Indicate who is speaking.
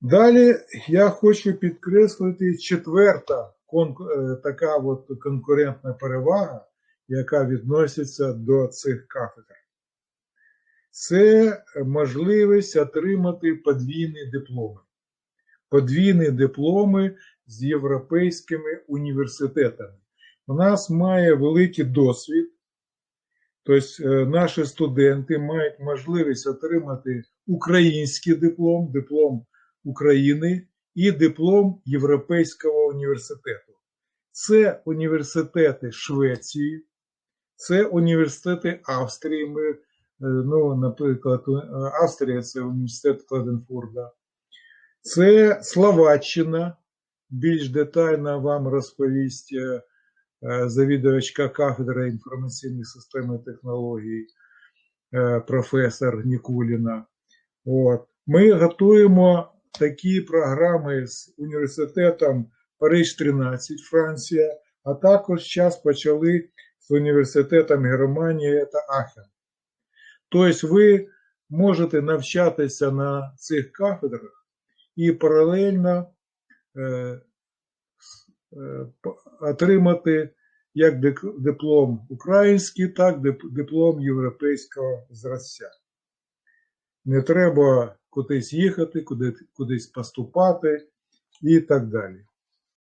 Speaker 1: Далі я хочу підкреслити четверта е, така от конкурентна перевага, яка відноситься до цих кафедр. Це можливість отримати подвійні дипломи. Подвійні дипломи з європейськими університетами. У нас має великий досвід. Тобто е, наші студенти мають можливість отримати український диплом, диплом України і диплом Європейського університету. Це університети Швеції, це університети Австрії. Ми, е, ну, наприклад, е, Австрія це університет Кладенфурда, це Словаччина. Більш детально вам розповість е, завідувачка кафедри інформаційних систем і технологій професор Нікуліна. От. Ми готуємо такі програми з університетом Париж 13, Франція, а також зараз почали з університетом Германії та Ахен. Тобто ви можете навчатися на цих кафедрах і паралельно е, е, отримати як диплом український, так дип- диплом європейського зразця. Не треба кудись їхати, куди, кудись поступати і так далі.